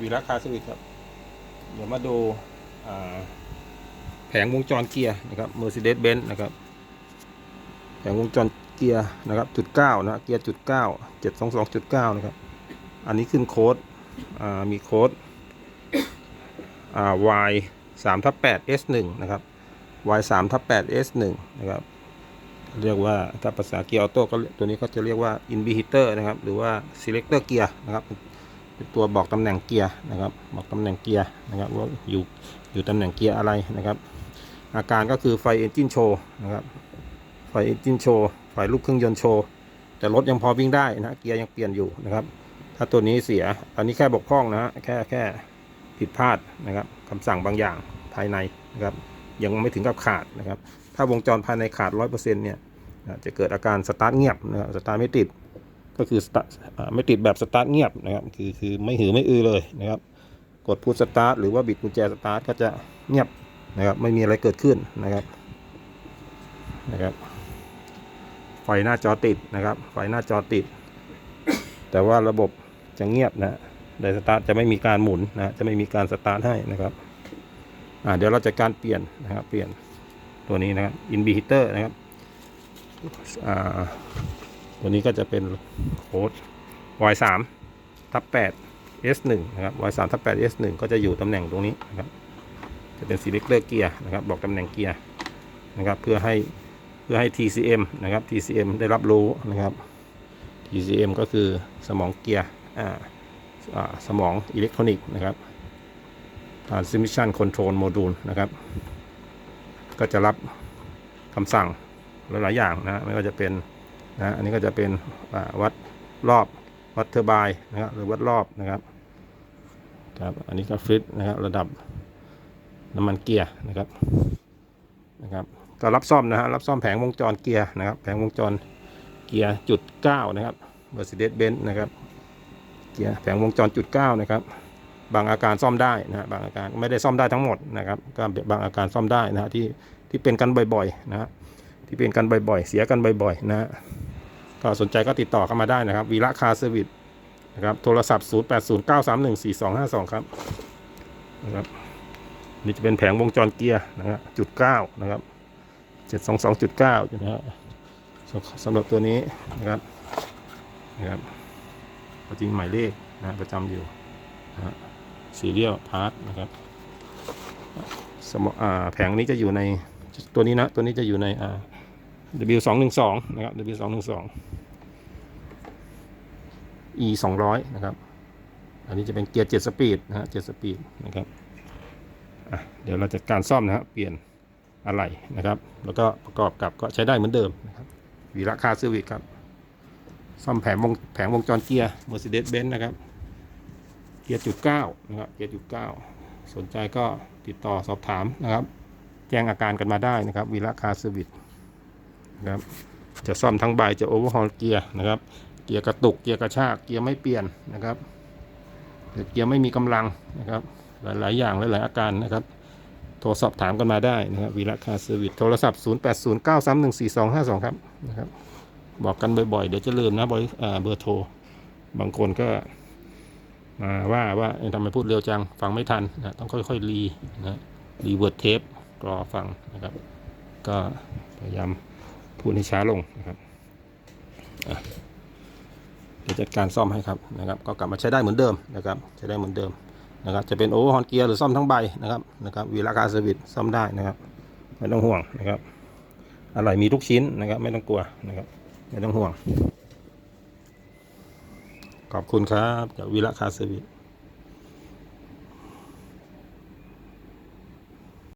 วีระคาสวิตครับ เดี๋ยวมาดูแผงวงจรเกียร์นะครับ Mercedes-Benz นะครับ แผงวงจรเกียร์นะครับจุดเก้านะเกียร์จุดเก้าเจ็ดสองสองจุดเก้านะครับ อันนี้ขึ้นโค้ดมีโค้ดอ่า y สามทับแปด s หนึ่งนะครับ y สามทับแปด s หนึ่งนะครับเรียกว่าถ้าภาษาเกียร์ออโต้ก็ตัวนี้ก็จะเรียกว่า inhibitor นะครับ หรือว่า selector เกียร์นะครับ เป็นตัวบอกตำแหน่งเกียร์นะครับ บอกตำแหน่งเกียร์นะครับว่าอยู่อยู่ตำแหน่งเกียร์อะไรนะครับ อาการก็คือไฟ engine show นะครับไฟ engine show ไฟลูกเครื่องยนต์โชว์แต่รถยังพอวิ่งได้นะเกียร์ยังเปลี่ยนอยู่นะครับ ถ้าตัวนี้เสียอันนี้แค่บกพร่องนะฮะแค่แค่ผิดพลาดนะครับคำสั่งบางอย่างภายในนะครับ ยังไม่ถึงกับขาดนะครับ ถ้าวงจรภายในขาดร้อยเปอร์เซ็นต์เนี่ยจะเกิดอาการสตาร์ทเงียบนะสตาร์ทไม่ติด ก็คือสตาร์ทไม่ติดแบบสตาร์ทเงียบนะครับคือคือไม่หือไม่อือเลยนะครับ กดพุชสตาร์ทหรือว่าบิดกุญแจสตาร์ทก็จะเงียบนะครับ ไม่มีอะไรเกิดขึ้นนะครับนะครับ ไฟหน้าจอติดนะครับ ไฟหน้าจอติด แต่ว่าระบบจะเงียบนะไดสตาร์ทจะไม่มีการหมุนนะจะไม่มีการสตาร์ทให้นะครับอ่าเดี๋ยวเราจะการเปลี่ยนนะครับ เปลี่ยนตัวนี้นะครับอินบิฮิเตอร์นะครับอ่า ตัวนี้ก็จะเป็นโค้ด y 3ทับ8 s 1นะครับ y 3ทับ8 s 1ก็จะอยู่ตำแหน่งตรงนี้นะครับ จะเป็น selector เกียร์นะครับ บอกตำแหน่งเกียร์นะครับ เพื่อให้เพื่อให้ TCM นะครับ TCM ได้รับรู้นะครับ TCM ก็คือสมองเกียร์อ่าอ่าสมองอิเล็กทรอนิกส์นะครับ Transmission Control Module นะครับ ก็จะรับคำสั่งหลายๆอย่างนะ ไม่ว่าจะเป็น นะอันนี้ก็จะเป็นวัดรอบวัดเทอร์ไบน์นะครับหรือวัดรอบนะครับครับอันนี้ก็ฟริตนะครับระดับน้ำมันเกียร์นะครับนะครับก็รับซ่อมนะฮะรับซ่อมแผงวงจรเกียร์นะครับ แผงวงจรเกียร์จุดเก้านะครับ Mercedes Benz นะครับเกียร์แผงวงจรจุดเก้านะครับบางอาการซ่อมได้นะฮะบางอาการไม่ได้ซ่อมได้ทั้งหมดนะครับก็บางอาการซ่อมได้นะฮะที่ที่เป็นกันบ่อยๆนะฮะที่เป็นกันบ่อยๆ เสียกันบ่อยๆนะฮะ ก็สนใจก็ติดต่อเข้ามาได้นะครับวีระคาร์เซอร์วิสนะครับโทรศัพท์ 0 8 0 9 3 1 4 2 5 2 ครับนะครับนี่จะเป็นแผงวงจรเกียร์นะฮะจุดเก้านะครับเจ็ดสองสองจุดเก้านะฮะสำหรับตัวนี้นะครับนะครับก็จริงหมายเลขนะประจำอยู่นะฮะซีเรียลพาร์ทนะครับสมอ่าแผงนี้จะอยู่ในตัวนี้นะ ตัวนี้จะอยู่ในอ่า W สองหนึ่งสองนะครับ W สองหนึ่งสอง E สองร้อยนะครับ อันนี้จะเป็นเกียร์เจ็ดสปีดนะฮะเจ็ดสปีดนะครับเดี๋ยวเราจะการซ่อมนะฮะเปลี่ยนอะไรนะครับ แล้วก็ประกอบกับก็ใช้ได้เหมือนเดิมนะครับวีระคาเซอร์วิสครับ ซ่อมแผงวงแผงวงจรเกียร์ Mercedes-Benz นะครับ เกียร์จุดเก้านะครับ เกียร์จุดเก้าสนใจก็ติดต่อสอบถามนะครับ แจ้งอาการกันมาได้นะครับวีระคาเซอร์วิส นะครับจะซ่อมทั้งใบจะโอเวอร์ฮอลเกียร์นะครับ เกียร์กระตุกเกียร์กระชากเกียร์ไม่เปลี่ยนนะครับหรือเกียร์ไม่มีกำลังนะครับ หลายๆ อย่างหลายๆอาการนะครับ โทรสอบถามกันมาได้นะครับวีระคาเซอร์วิสโทรศัพท์ 0 8 0 9 3 1 4 2 5 2 ครับนะครับ บอกกันบ่อยๆ เดี๋ยวจะลืมนะบอเบอร์โทร บางคนก็มาว่าว่าเอ้ยทำไมพูดเร็วจังฟังไม่ทันนะต้องค่อยๆรีนะรีเวิร์ดเทปรอฟังนะครับ ก็พยายาม พูดให้ช้าลงนะครับอะเดี๋ยวจัดการซ่อมให้ครับนะครับ ก็กลับมาใช้ได้เหมือนเดิมนะครับใช้ได้เหมือนเดิมนะครับจะเป็นโอเวอร์ฮอนเกียร์หรือซ่อมทั้งใบนะครับนะครับวีระคาเซอร์วิสซ่อมได้นะครับ ไม่ต้องห่วงนะครับอะไรมีทุกชิ้นนะครับ ไม่ต้องกลัวนะครับ ไม่ต้องห่วง ขอบคุณครับจากวีระคาเซอร์วิส